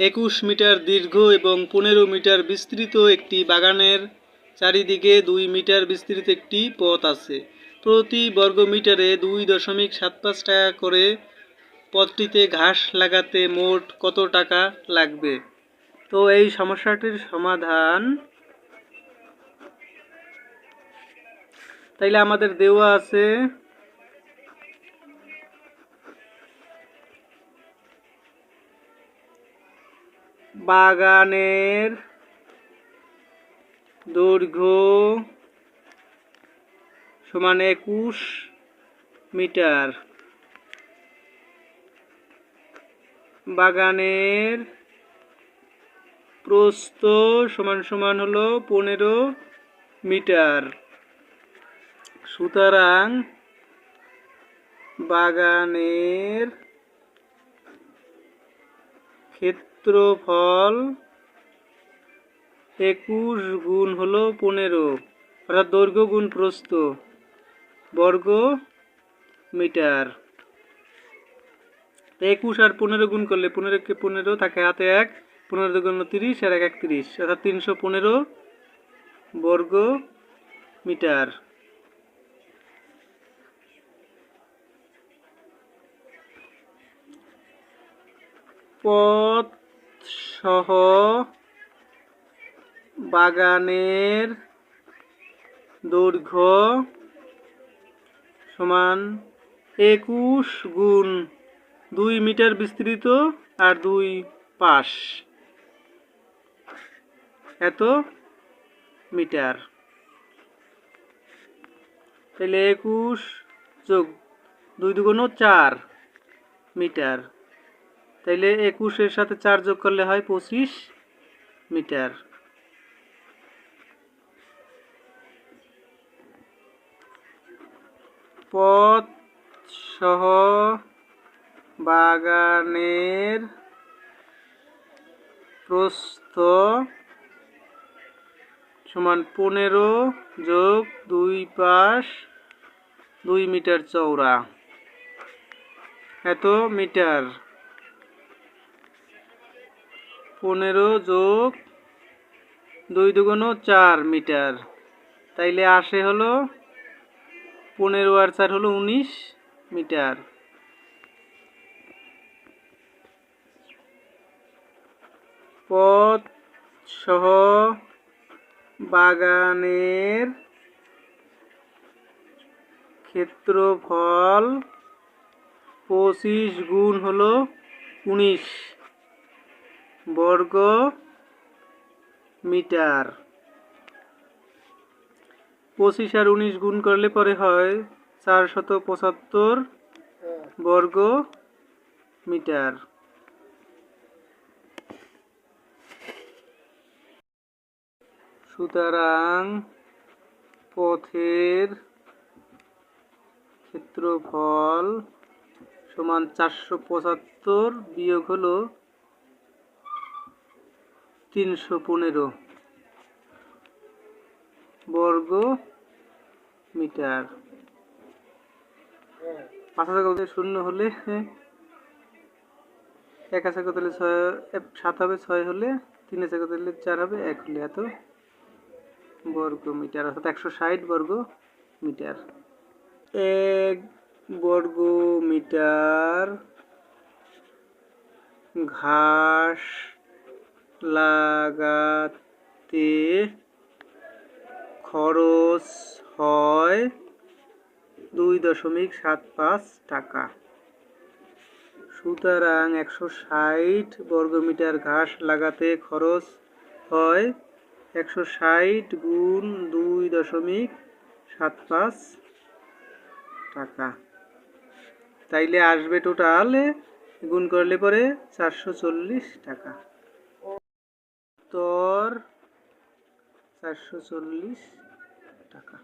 একুশ মিটার দীর্ঘ এবং পনেরো মিটার বিস্তৃত একটি বাগানের চারিদিকে দুই মিটার বিস্তৃত একটি পথ আছে। প্রতি বর্গ মিটারে দুই দশমিক সাত পাঁচ টাকা করে পথটিতে ঘাস লাগাতে মোট কত টাকা লাগবে? তো এই সমস্যাটির সমাধান তাইলে আমাদের দেওয়া আছে বাগানের দৈর্ঘ্য সমান একুশ মিটার। বাগানের প্রস্থ সমান সমান হলো পনেরো মিটার। সুতরাং বাগানের ক্ষেত্রফল একুশ গুণ হলো পনেরো, অর্থাৎ দৈর্ঘ্য গুণ প্রস্থ, বর্গ মিটার। একুশ আর পনেরো গুণ করলে পনেরোকে পনেরো থাকে হাতে এক, পনেরো দুগুণ তিরিশ আর এক একত্রিশ, অর্থাৎ তিনশো পনেরো বর্গ মিটার। পথ সহ বাগানের দৈর্ঘ্য সমান একুশ গুণ দুই মিটার বিস্তৃত আর দুই পাশ। এত মিটার। তাহলে একুশ যোগ দুই দুগুণ চার মিটার। তাইলে একুশের সাথে চার যোগ করলে হয় পঁচিশ মিটার। পথ সহ বাগানের প্রস্থ সমান পনেরো যোগ দুই পাশ দুই মিটার চওড়া। এত মিটার। পনেরো যোগ দুই দুগুণ চার মিটার। তাইলে আসে হলো পনেরো আর চার হলো উনিশ মিটার। পথ সহ বাগানের ক্ষেত্রফল পঁচিশ গুণ হলো উনিশ। বর্গ মিটার। পঁচিশ আর উনিশ গুণ করলে পরে হয় চারশত পঁচাত্তর বর্গ মিটার। সুতরাং পথের ক্ষেত্রফল সমান চারশো পঁচাত্তর বিয়োগ হলো তিনশো পনেরো বর্গ মিটার। পাঁচ হাজার কত শূন্য হলে এক হাজার কত ছয় সাত হবে, ছয় হলে তিন হাজার কত হলে চার হবে, এক হলে এত বর্গ মিটার, অর্থাৎ একশো ষাট বর্গ মিটার। এক বর্গ মিটার ঘাস লাগাতে খরচ হয় দুই দশমিক সাত পাঁচ টাকা। সুতরাং একশো ষাট বর্গমিটার ঘাস লাগাতে খরচ হয় একশো ষাট গুণ দুই দশমিক সাত পাঁচ টাকা। তাইলে আসবে টোটালে, গুণ করলে পরে চারশো চল্লিশ টাকা। তোর চারশো চল্লিশ টাকা।